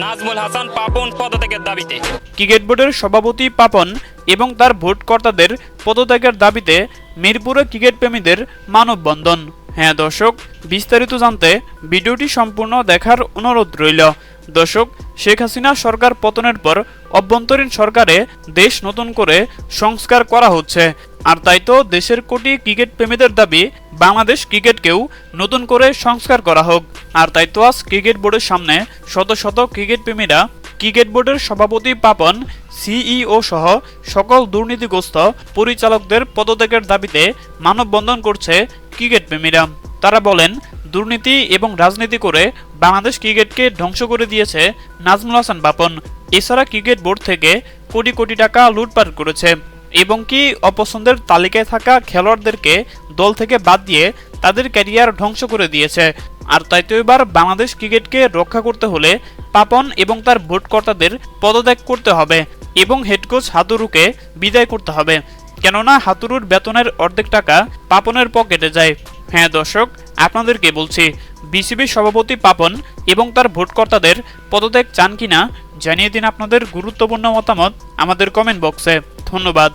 নাজমুল হাসান পাপন পদত্যাগের দাবিতে। ক্রিকেট বোর্ডের সভাপতি পাপন এবং তার ভোটকর্তাদের পদত্যাগের দাবিতে মিরপুরে ক্রিকেট প্রেমীদের মানববন্ধন। হ্যাঁ দর্শক, বিস্তারিত জানতে ভিডিওটি সম্পূর্ণ দেখার অনুরোধ রইল। দর্শক, শেখ হাসিনা সরকার পতনের পর অভ্যন্তরীণ সরকারে দেশ নতুন করে সংস্কার করা হচ্ছে। আর তাই তো দেশের কোটি ক্রিকেট প্রেমীদের দাবি, বাংলাদেশ ক্রিকেটকেও নতুন করে সংস্কার করা হোক। আর তাই তো আজ ক্রিকেট বোর্ডের সামনে শত শত ক্রিকেট প্রেমীরা, ক্রিকেট বোর্ডের সভাপতি পাপন, সিইও সহ সকল দুর্নীতিগ্রস্ত পরিচালকদের পদত্যাগের দাবিতে মানববন্ধন করছে ক্রিকেট প্রেমীরা। তারা বলেন দুর্নীতি এবং রাজনীতি করে বাংলাদেশ ক্রিকেটকে ধ্বংস করে দিয়েছে নাজমুল হাসান বাপন। এছাড়া ক্রিকেট বোর্ড থেকে কোটি কোটি টাকা লুটপাট করেছে এবং কি অপছন্দের তালিকায় থাকা খেলোয়াড়দেরকে দল থেকে বাদ দিয়ে তাদের ক্যারিয়ার ধ্বংস করে দিয়েছে। আর তাই তো এবার বাংলাদেশ ক্রিকেটকে রক্ষা করতে হলে পাপন এবং তার ভোটকর্তাদের পদত্যাগ করতে হবে এবং হেড কোচ হাতুরুকে বিদায় করতে হবে। কেননা হাতুরুর বেতনের অর্ধেক টাকা পাপনের পকেটে যায়। হ্যাঁ দর্শক, আপনাদেরকে বলছি, বিসিবি সভাপতি পাপন এবং তার ভোটকর্তাদের পদত্যাগ চান কিনা জানিয়ে দিন আপনাদের গুরুত্বপূর্ণ মতামত আমাদের কমেন্ট বক্সে ধন্যবাদ।